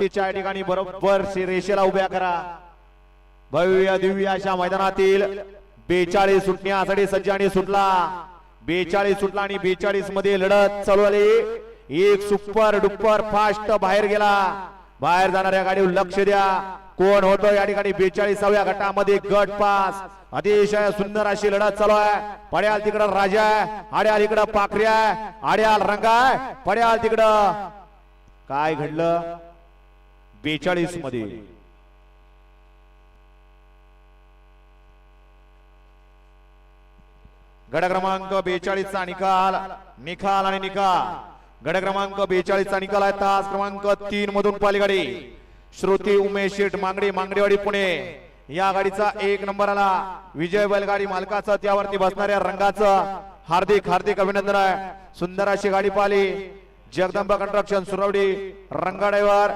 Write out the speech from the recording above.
तिच्या ठिकाणी बरोबर रेषेला उभ्या करा. भव्य दिव्य अशा मैदानातील बेचाळीस सुटण्यासाठी सज्ज आणि सुटला. बेचाळीस सुटला आणि बेचाळीसमध्ये लढत चालू आली एक सुपर डुपर फास्ट बाहेर गेला. बाहेर जाणाऱ्या गाडीवर लक्ष द्या. कोण होतं या ठिकाणी बेचाळीसाव्या गटामध्ये गट पास. अतिशय सुंदर अशी लढत चालू आहे. पड्याल तिकडं राजा आहे. आड्याल इकडं पाखऱ्या आहे. आड्याल रंगा आहे. पड्याल तिकडं. काय घडलं? बेचाळीसमध्ये गड क्रमांक बेचाळीसचा निकाल निकाल आणि निकाल. गड क्रमांक बेचाळीसचा निकाल आहे. तास क्रमांक तीन मधून पालीगाडी श्रुती उमेश शेठ मांगडी मांगडेवाडी पुणे. या गाडीचा एक नंबर आला. विजय बैलगाडी मालकाचं त्यावरती बसणाऱ्या रंगाचं हार्दिक हार्दिक अभिनंदन आहे. सुंदर अशी गाडी पाहिली. जगदंबा कंट्रक्शन सुरवडी. रंगा ड्रायव्हर